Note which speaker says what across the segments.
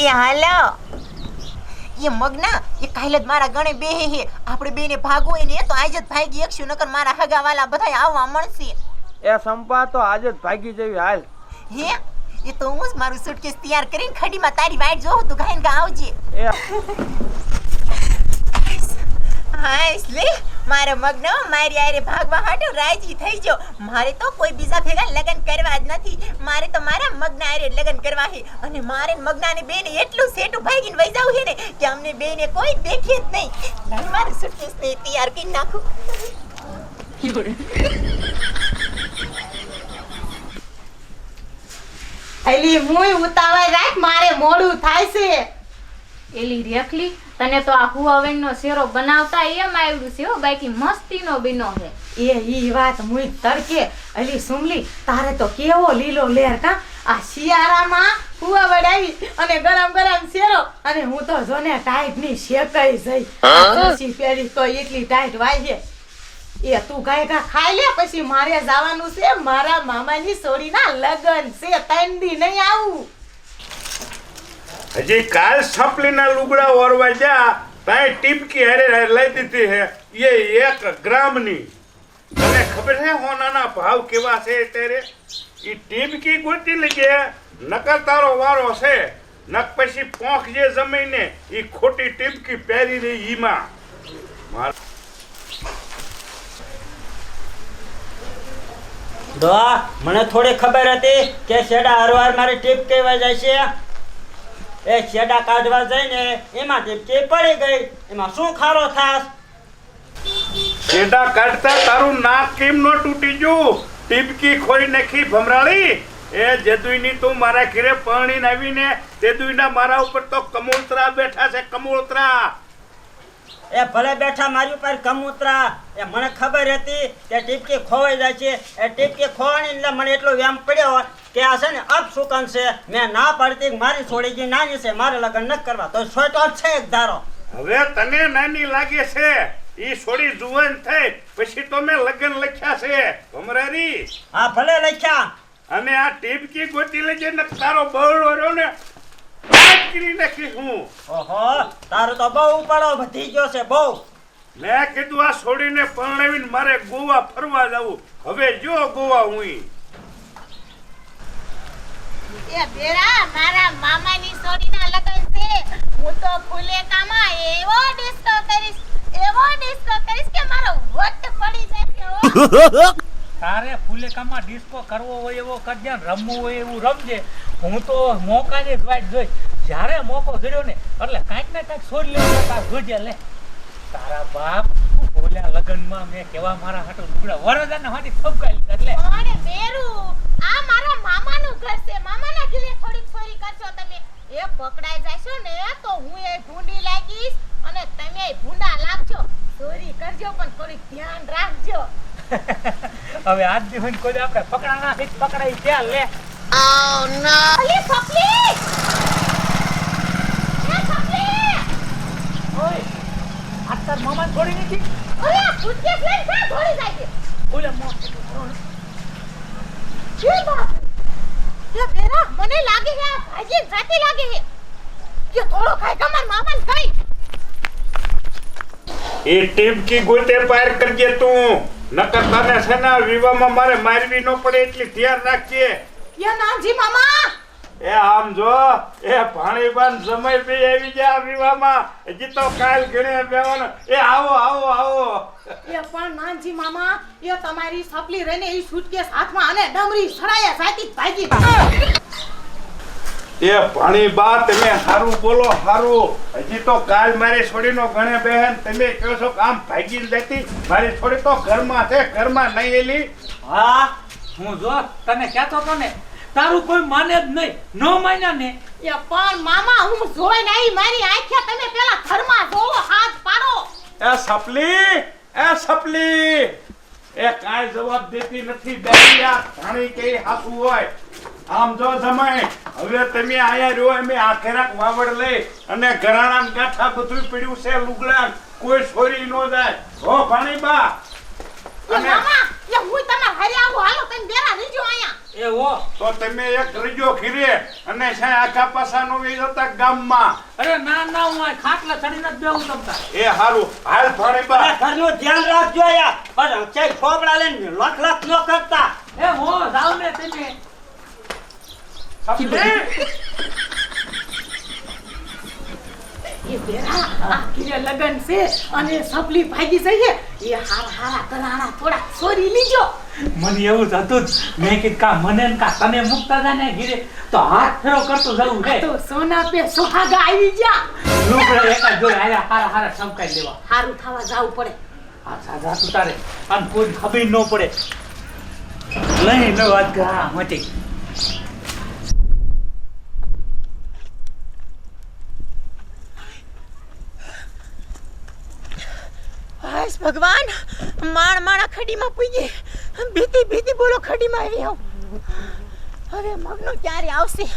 Speaker 1: એ હાલો. એ મગના એ કાલે જ મારા ગણે બે હે આપણે બેને ભાગો હોય ને તો આજ જ ભાગી એકશું નકર મારા હગાવાલા બધા આવવા મળશે.
Speaker 2: એ સંપા તો આજે જ ભાગી જવી હાલ.
Speaker 1: હે? એ તો હું જ મારું સુટકેસ તૈયાર કરીને ખડીમાં તારી વાઈટ જોઉં તું ગાઈને આવજે. હાય લે. મારો મગ્ન મારી આરે ભાગવા હાટો રાજી થઈ ગયો મારે તો કોઈ બીજા ભેગા લગન કરવા જ નથી. મારે તો મારા મગના આરે લગન કરવા છે. અને મારે મગ્નાને બેને એટલું સેટું ભાગીને વહી જાવ છે ને કે અમને બેને કોઈ દેખે જ નહીં. લાવ મારું સુટકેસ ને તૈયાર કરી નાખું.
Speaker 3: એલી મુય ઉતાવળ રાખ મારે મોડું થાય છે.
Speaker 4: એલી રેખલી તને તો આ હુવાવેણનો શેરો બનાવતા એમ આવડ્યું છે હો બાકી મસ્તીનો બીનો છે.
Speaker 3: એ ઈ વાત મુય તડકે. અલી સુમલી તારે તો કેવો લીલો લેર કા? આ શિયાળામાં હુવા વડાવી અને ગરમ ગરમ શેરો. અને હું તો જોને ટાઈટની શેકાઈ જઈ પછી પેરી તો એટલી ટાઈટ વાય એ તું કઈ કા ખાઈ લે પછી મારે જવાનું છે. મારા મામાની સોડીના લગન છે ત્રણ દી નહીં આવું.
Speaker 5: હજી કાલ સપલીના લુગડા ઓરવા જા તાય ટીપકી હારે લઈ દીધી હે. એ એક ગ્રામની. તને ખબર છે હોનાના ભાવ કેવા છે અત્યારે? એ ટીપકી ગોતી લેજે. નકર તારો વારો છે. નક પછી પોંખ જે જમીને એ ખોટી ટીપકી પહેરી રહી ઈમાં. માર-
Speaker 6: દોા મને થોડી ખબર હતી કે શેડા હરવાર મારી ટીપ કહેવા જાય છે? એ છેડા કાઢવા જઈને એમાં ટીપકી પડી ગઈ, એમાં શું ખારો થાસ
Speaker 5: છેડા કાઢતા તારું નાક કેમ નો તૂટી ગયું? ટીપકી ખોઈ નાખી ભમરાળી? એ જેદુઈની તું મારા ઘરે પરણીને આવીને તેદુઈના મારા ઉપર તો કમોતરા બેઠા છે, કમોતરા.
Speaker 6: એ ભલે બેઠા મારી ઉપર કમૂતરા એ મને ખબર હતી કે ટીપકી ખોવાઈ જાય છે. એ ટીપકી ખોવાની એટલે મને એટલો વ્યામ પડ્યો કે આ છે ને અપશુકન છે? મેં ના પાડતી મારી છોડી ગઈ નાની છે મારે લગ્ન ન કરવા. તો છોટો છે એક ધારો.
Speaker 5: હવે તને નાની લાગે છે? ઈ છોડી જુવાન થઈ પછી તો મેં લગ્ન લખ્યા છે. ભમરારી.
Speaker 6: હા ભલે લખ્યા.
Speaker 5: અને આ ટીપકી ગોતી લેજે ને તારો બહુ રહ્યો ને કાટ કરી નાખીશ હું.
Speaker 6: ઓહો તારું તો બહુ ઉપાડો વધી ગયો છે બહુ.
Speaker 5: મેં કીધું આ છોડીને પરણાવીને મારે ગોવા ફરવા જવું. હવે જો ગોવા હું
Speaker 3: એ બેરા મારા મામાની સોડીના લગન છે. હું તો ફુલેકામાં એવો ડિસ્કો કરીશ એવો ડિસ્કો કરીશ કે મારો વટ પડી જાય
Speaker 7: તારે ફુલેકામાં ડિસ્કો કરવો હોય એવો કરજે રમવું હોય એવું રમજે. હું તો મોકાની જ વાટ જોઈ. જ્યારે મોકો જડ્યો ને એટલે કાંઈક ને કાંઈક છોડી લેવું કાંઈક જોજે લે તારા બાપ બોલ્યા લગ્નમાં મેં કેવા મારા હાટો લુગડા વરદાને હાટી થપકાઈ લીધા એટલે
Speaker 3: અરે બેરુ આ મારા મામાનું ઘર છે. મામાના ઘરે થોડીક ચોરી કરશો તમે. એ પકડાઈ જશો ને તો હું એ ભૂંડી લાગીશ અને તમે એ ભૂંડા લાગજો. ચોરી કરજો પણ થોડીક ધ્યાન રાખજો.
Speaker 7: હવે આજ દિવસ કોઈ આપણે પકડાના પકડાઈ ત્યાં લે.
Speaker 3: અલી સપલી એ સપલી
Speaker 7: ઓય આ તાર મામા છોડી નથી
Speaker 3: અરે જાય છે
Speaker 7: ઓલે મો
Speaker 3: કે બાપ કે બેરા મને લાગે હે આ ભાજી જાતી લાગે છે કે થોડો ખાઈ કમર મામાને ખાઈ
Speaker 5: એ ટીપકી ગોતે પાર કરજે તું. નકર તને છે ને આ મારે મારવી ન પડે એટલી ધ્યાન રાખજે.
Speaker 3: યા નાનજી મામા!
Speaker 5: એ આમ જો એ ભાણીબાન સમય બે આવી ગયા આ વિવાહમાં હજી તો કાલ ગણે બેવાનો. એ આવો આવો આવો.
Speaker 3: એ પણ નાનજી મામા એ તમારી સપલી રહીને એ સુટકેસ હાથમાં અને ડમરી સરાયા સાતી ભાગી
Speaker 5: એ ભાણીબા તમે સારું બોલો સારું હજી તો કાલ મારી છોડીનો ગણે બહેન. તમે કહો છો કામ આમ ભાગી જતી મારી છોડી તો ઘરમાં છે ઘરમાં નહીં એલી.
Speaker 7: હા હું જો તને કહેતો તો ને. તારું કોઈ માને જ નહીં. નો માન્યા ને?
Speaker 3: એ પણ મામા હું જોઈને નહીં. મારી આંખે તમે પેલા ઘરમાં જોવો હાથ પાડો.
Speaker 5: એ સપલી એ સપલી. એ કાંઈ જવાબ દેતી નથી બેરિયા ઘણી કઈ હાસુ હોય. આમ જો જમાય. હવે તમે આયા રહ્યો અમે આખેરાક વાવડ લઈ અને ઘરાણા ગાંઠા બધું પડ્યું છે લુગડા. કોઈ છોરી નો જાય. હો ભાણી
Speaker 3: બા
Speaker 5: અને
Speaker 3: મામા એ હું તમે હરી આવું? હાલો તમે બેરા રીજો અહીંયા.
Speaker 7: એ હો
Speaker 5: તો તમે એક રજો ખીરે અને છે આખા પાસા નો વે ગામ ગામમાં.
Speaker 7: અરે ના ના હું આ ખાટલા ચડીને જ બેહું તમતા
Speaker 5: એ હારું. હાલ ફાડી બા.
Speaker 6: ઘરનું ધ્યાન રાખજો યાર અરે ક્યાંય ખોબડા લઈને લખ લખ નો કરતા.
Speaker 7: એ હો જાવ ને તમે.
Speaker 3: એ લગન છે અને સપલી ભાગી જઈએ એ હાર હારા કરાણા થોડા સોરી લીજો.
Speaker 7: મને એવું જ હતું જ. મેં કીધું કા મને કા તને મુકતા ને ઘીરે? તો હાથ ફેરો કરતો જવું હે
Speaker 3: તો સોના પે સુહાગા આવી જા
Speaker 7: લોકો એકા જો હારા હારા હારા સંકાઈ દેવા
Speaker 3: હારું થવા જાવું પડે.
Speaker 7: આ સાજા તું તારે. અને કોઈ ખબર ન પડે. લઈ ન વાત કરા. મટી.
Speaker 1: હાશ ભગવાન માણ માણા ખડીમાં પૂજે ભીતી ભીતી બોલો ખડીમાં આવી આવ. હવે મગનો ક્યારે આવશે?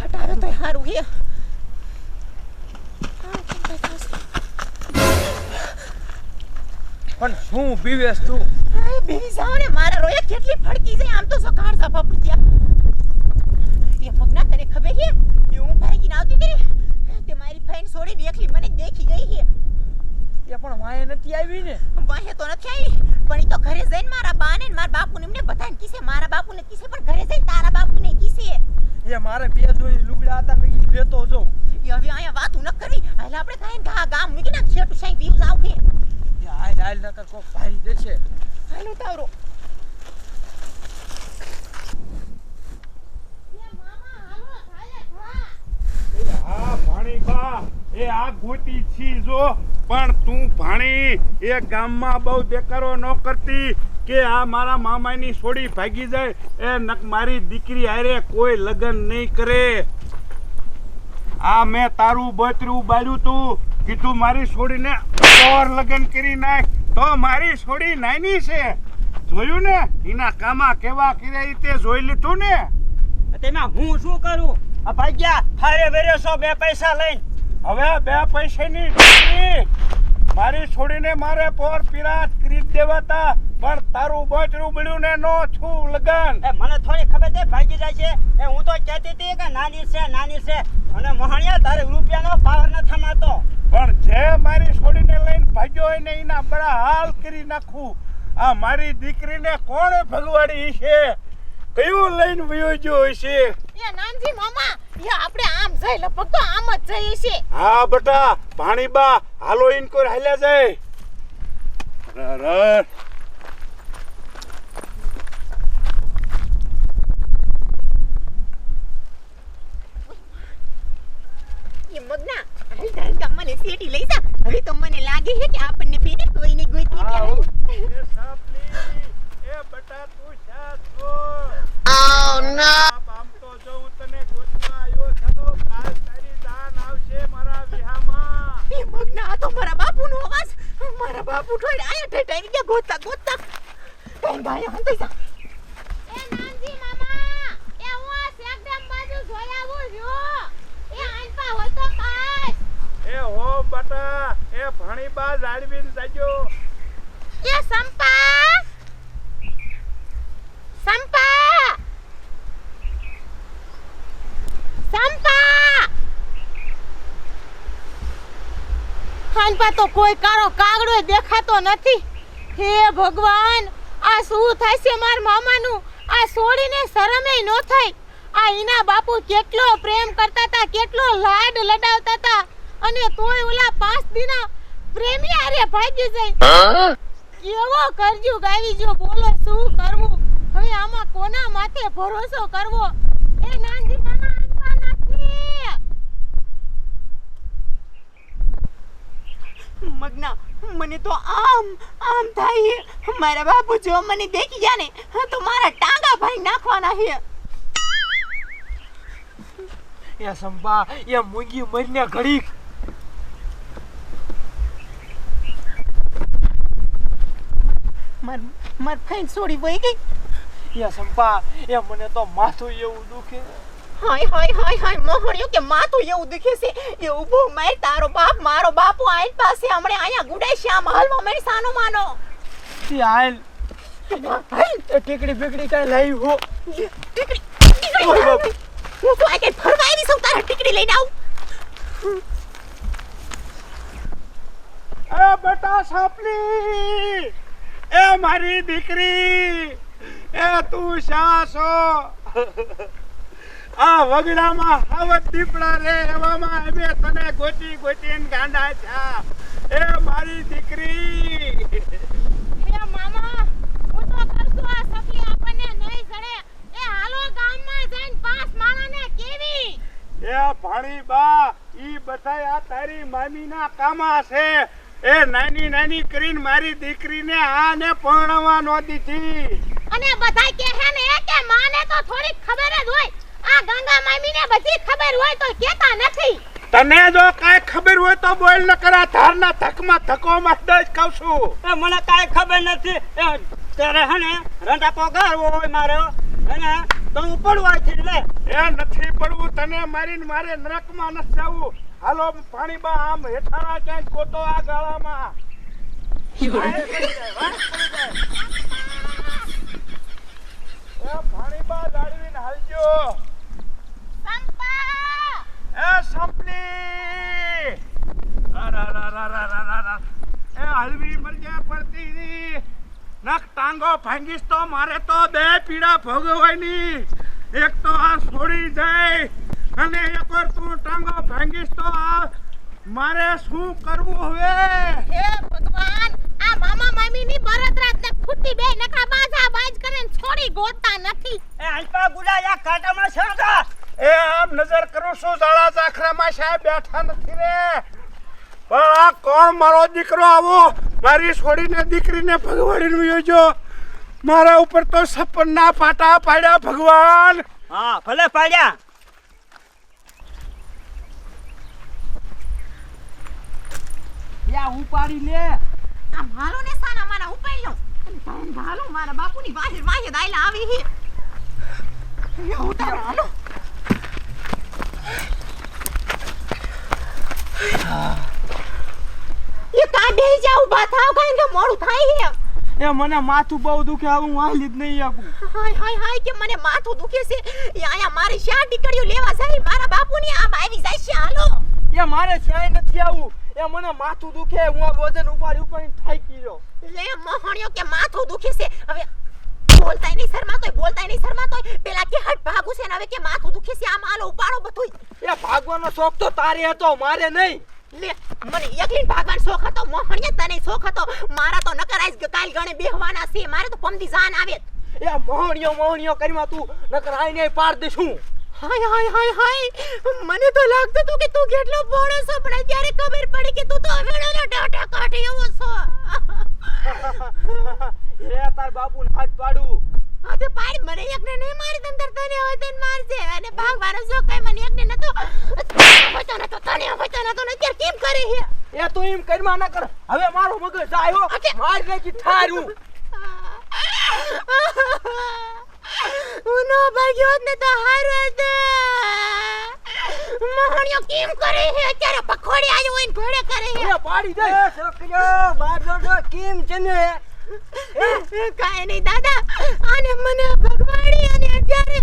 Speaker 1: હટાવે તો સારું હે.
Speaker 2: પણ શું બીવેસ તું?
Speaker 1: બીવી જાવ ને મારા રોયા કેટલી ફડકી જાય આમ તો સકાળ સફા પૂજ્યા એ મગના તને ખબર હે? એ હું ભાગીને આવતી હતી તે મારી ફાઈન છોડી દેખલી મને દેખી ગઈ છે
Speaker 2: એ પણ વાંહે નથી આવી ને.
Speaker 1: વાહે તો નથી આવી પણ ઈ તો ઘરે જઈને મારા બાને ને મારા બાપુને એમને બધાને કીસે મારા બાપુને કીસે પણ ઘરે જઈને તારા બાપુને કીસે.
Speaker 2: એ મારે બે જોઈ લુગડા હતા મેં લેતો જો
Speaker 1: એ હવે અહીંયા વાતું ન કરી હાલ આપણે કાઈ ગા ગામ મૂકી ના છેટુ સાઈ વ્યૂઝ આવશે.
Speaker 2: એ હાલ હાલ નકર કોક ભારી દેશે.
Speaker 1: હાલ ઉતારો
Speaker 5: હા પાણી બા એ આ ગોટી છી જો. પણ તું ભાણી, એ ગામમાં બહુ દેકારો ન કરતી કે આ મારા મામાની છોડી ભાગી જાય, એ નક મારી દીકરી હારે કોઈ લગ્ન નહીં કરે. આ મેં તારું બતરું બાળ્યું તું, કીધું મારી છોડીને ઓર લગ્ન કરી નાખ. તો મારી છોડી નાની છે. જોયું ને? એના કામા કેવા કર્યા રીતે જોઈ લીધું ને?
Speaker 6: તેમાં હું શું કરું? ભાગ્યા હારે વેરે સો બે પૈસા લઈને
Speaker 5: હવે બે પૈસાની દીકરી મારી છોડીને મારે પોર પિરાત કરી દેવાતા. પણ તારું બચરું બળ્યું ને નો છું લગન.
Speaker 6: એ મને થોડી ખબર છે ભાગી જાય છે. એ હું તો કહેતી હતી કે નાની છે નાની છે. અને મોહણિયા તારે રૂપિયાનો પાવર ન થમાતો.
Speaker 5: પણ જે મારી છોડીને લઈને ભાગ્યો હોય ને એના બરા હાલ કરી નાખું. આ મારી દીકરીને કોણે ભગવાડી છે? કયું લઈને વયો હશે?
Speaker 1: એ નાનજી મામા એ આપણે આમ જઈ લગભગ તો આમ જ જઈએ છે
Speaker 5: હા બટા ભાણીબા હાલો ઇનકોર હાલ્યા જાય અરે અરે.
Speaker 1: એ મગના હાલ હાલ ગામમાં શેટી લઈ જા હવે તો મને લાગે છે કે આપણને બેને કોઈને ગોતી
Speaker 5: હા,
Speaker 1: ત્યાં
Speaker 5: હો. એ સાપલી, એ બટા તું શા છો? બાપ, આમ તો જો હું તને ગોતવા આવ્યો છું. કાલ તારી જાન આવશે મારા વિહામાં.
Speaker 1: એ મગના આ તો મારા બાપુનો અવાજ મારા બાપુ ઠોઈ આયા ઠેઠાઈ ગયા ગોતતા ગોતતા ભાઈ હંતે જા
Speaker 4: એ નાનજી મામા એ હું આ બાજુ જોઈ આવું છું એ આનપા હોય તો કાશ
Speaker 5: એ હો બટા એ ભણીબા જાળવીને જાજો
Speaker 4: એ સંપા સંપા સંપા
Speaker 3: હાનપા તો કોઈ કાળો કાગડો દેખાતો નથી હે ભગવાન આ શું છે માર મામાનું? આ છોડીને શરમે ન થાય. આ ઈના બાપુ કેટલો પ્રેમ કરતા હતા કેટલો લાડ લડાવતા હતા. અને તોય ઓલા પાંચ દિના પ્રેમી આરે ભાગી જાય. કેવો કરજુ ગાવી જો બોલો શું કરવું? હવે આમાં કોના માથે ભરોસો કરવો? એ નાનજી મામા આનપા નથી
Speaker 1: મગના મને તો આમ આમ થાય. મારા બાપુ જો મને દેખી ગયા ને તો મારા ટાંગા ભાઈ નાખવાના છે
Speaker 2: એ સંપા એ મૂંગી મરીને ઘડીક.
Speaker 1: માર માર ફાઈન છોડી વઈ ગઈ.
Speaker 2: એ સંપા એ મને તો માથું એવું દુખે.
Speaker 1: હાય હાય હાય હાય મોહણ્યો કે માથું એવું દુખે છે? એ ઊભો માર તારો બાપ મારો બાપુ આઈન પાસે હમણે અહીંયા ગુડાઈ શ્યામ હાલવા મેં સાનો માનો.
Speaker 2: એ હાલ એ ટીકડી બીકડી કાંઈ લાવી હો.
Speaker 1: ટીકડી. હું તો આ કઈ ફરવા આવી છું તારા ટીકડી લઈને આવું.
Speaker 5: એ બેટા સાપલી એ મારી દીકરી એ તું શા છો. આ વગડામાં હાવત દીપડા રે એવામાં અમે તને ગોટી ગોટીને ગાંડા છા એ મારી દીકરી.
Speaker 4: મામા હું તો કરશું આ સપલી આપણને નહીં જડે. એ હાલો ગામમાં જઈને પાંચ માણાને કેવી?
Speaker 5: એ ભાણી બા ઈ બધાય આ તારી મામીના કામા છે. એ નાની નાની કરીને મારી દીકરીને આને પરણવા નોતી
Speaker 4: અને બધાય કહે ને કે માને તો થોડીક ખબર જ હોય. આ ગંગા મામીને બધી ખબર હોય તો કેતા નથી.
Speaker 5: તને જો કાંઈ ખબર હોય તો બોલ ન કરા ધારના ધકમાં ધક્કો મારતા જ કહું છું.
Speaker 6: એ મને કાંઈ ખબર નથી. તારે હને રંડા ને હોય મારો હને તો હું પડવા થી લે.
Speaker 5: એ નથી પડવું તને મારીને મારે નરકમાં નથી જવું. હાલો પાણી બા આમ હેઠાણા ક્યાંક ગોતો આ ગાળામાં. એ પાણી બા દાળવીને હાલજો
Speaker 4: સંપા
Speaker 5: એ સંપલી અરારારારારારા. એ હલવી મરજે પડતી ની નખ ટાંગો ભાંગીશ તો મારે તો બે પીડા ભોગવવાની. એક તો આ છોડી જાય અને એક વાર તું ટાંગો ભાંગીશ તો આ મારે શું કરવું હવે?
Speaker 4: હે ભગવાન આ મામા મામીની બરતરાત ને ફૂટી બે નખા બાજા બાજ કરીને છોડી ગોતા નથી.
Speaker 6: એ અલ્પા ગુડા યા કાંટામાં છે તા?
Speaker 5: એ આમ નજર કરું છું જાળા જાખરામાં સાહેબ બેઠા નથી રે. પણ આ કોણ મારો દીકરો આવો મારી છોડીને દીકરીને ભગવાડીને યોજો. મારા ઉપર તો સપનના પાટા પાડ્યા ભગવાન.
Speaker 6: હા ભલે પાડ્યા.
Speaker 2: યા ઉપાડી લે.
Speaker 1: આ મારો ને સાના ઉપાડી લો અને ભાલો મારા બાપુની વાહે વાહે દાયલા આવી હી. યા ઉતારો હાલો. એ કા બેહી જાવ ઊભા થાવ કારણ કે મોડું થાય હે.
Speaker 2: એ મને માથું બહુ દુખે હવે હું હાલી જ નહીં આપું.
Speaker 1: હાય હાય હાય કે મને માથું દુખે છે? અહીંયા મારી શા દીકરીઓ લેવા જાય મારા બાપુની આમ આવી જાય છે હાલો.
Speaker 2: એ મારે ક્યાંય નથી આવું. એ મને માથું દુખે હું આ વજન ઉપાડી ઉપાડીને થાકી ગયો.
Speaker 1: લે મોહણિયો કે માથું દુખે છે? હવે બોલતાય નહીં શરમાતોય બોલતાય નહીં શરમાતોય પેલા કે હટ ભાગું છે ને હવે કે માથું દુખે છે આમ હાલો ઉપાડો બધુંય.
Speaker 2: એ ભાગવાનો શોખ તો તારે હતો મારે નહીં.
Speaker 1: મને એકલીન ભાગવાન શોખ હતો મોહણીએ તને શોખ હતો. મારા તો નકર કાલ ગણે બેહવાના છે મારે તો પમદી જાન આવે.
Speaker 2: એ મોહણીઓ મોહણીઓ કરીમાં તું. નકર આઈને પાડ દઈશું.
Speaker 1: હાય હાય હાય હાય. મને તો લાગતું હતું કે તું કેટલો બોળો છો પણ અત્યારે ખબર પડી કે તું તો હવેડોનો ટાટા કાઢી એવો છો.
Speaker 2: એ તાર બાપુને હાથ પાડું.
Speaker 1: આ તો પાડ. મને એકને નહીં મારી તંદર તને હોય તને મારજે. અને ભાગવાનો શોખ કઈ મને એકને નતો હોતો નતો તને હોતો નતો ને અત્યારે કેમ કરે હે
Speaker 2: એ તું એમ કરીમાં ના કર. હવે મારો મગજ આવ્યો. માર નાખી ઠારું
Speaker 1: હું નો ભાગ્યો ને તો હારે દે મહાણિયો કેમ કરે હે અત્યારે પખોડી આયો હોય ને ઘોડે કરે હે
Speaker 2: પાડી દે.
Speaker 6: છોકરીઓ બાર જો કેમ છે ને?
Speaker 1: કાંઈ નહીં દાદા. અને મને ભગવાડી અને અત્યારે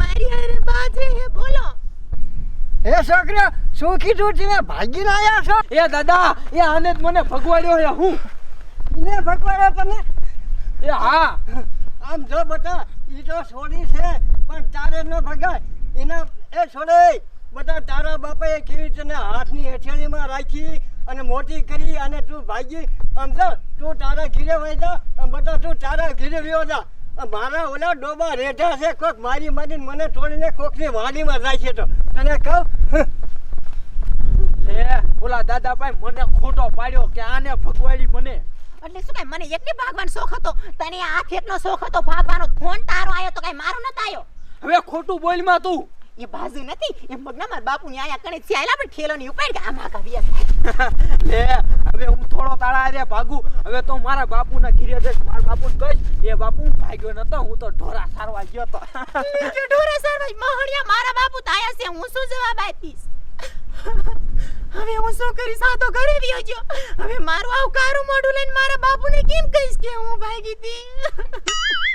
Speaker 1: મારી હારે બાજે હે બોલો.
Speaker 6: એ છોકરીઓ શું કીધું તમે ભાગીને આયા છો?
Speaker 2: એ દાદા એ આને જ મને ભગવાડ્યો હે હું.
Speaker 6: એને ભગવાડ્યો તમે?
Speaker 2: એ હા.
Speaker 6: આમ જો બટા ઈ તો છોડી છે પણ તારે ન ભગાય. એના એ છોડે બધા તારા બાપાએ કેવી તને હાથની હેઠેળીમાં રાખી અને મોટી કરી અને તું ભાગી. આમ જો તું તારા ઘીરે વહી જા બધા તું તારા ઘીરે વ્યો જા. મારા ઓલા ડોબા રેઠા છે કોક મારી મારીને મને તોડીને કોકની વાડીમાં છે તો. તને કહું?
Speaker 2: લે ઓલા દાદા ભાઈ મને ખોટો પાડ્યો કે આને ભગવાડી મને.
Speaker 1: એટલે શું કઈ મને એકને ભાગવાનો શોખ હતો? તને આ ખેતનો શોખ હતો ભાગવાનો. ફોન તારો આવ્યો તો કઈ મારો નતો આવ્યો
Speaker 2: હવે ખોટું બોલમાં તું.
Speaker 1: એ બાજુ નથી. એ મગના મારા બાપુની આયા કણે આયલા પણ ઠેલો ની ઉપાડ કે આમાં કાવ્યા
Speaker 2: લે હવે હું થોડો તાળા રે ભાગું. હવે તો મારા બાપુના ઘીરે જઈશ. મારા બાપુને કહીશ એ બાપુ હું ભાગ્યો નતો. હું તો ઢોરા સારવા ગયો તો.
Speaker 1: ઢોરા સરવાઈ મહણિયા મારા બાપુ તાયા છે. હું શું જવાબ આપીશ? હવે હું શું કરીશ? સાતો ઘરે વિયો ગયો. હવે મારું આવું કારું મોઢું લઈને મારા બાપુને કેમ કહીશ કે હું ભાગી હતી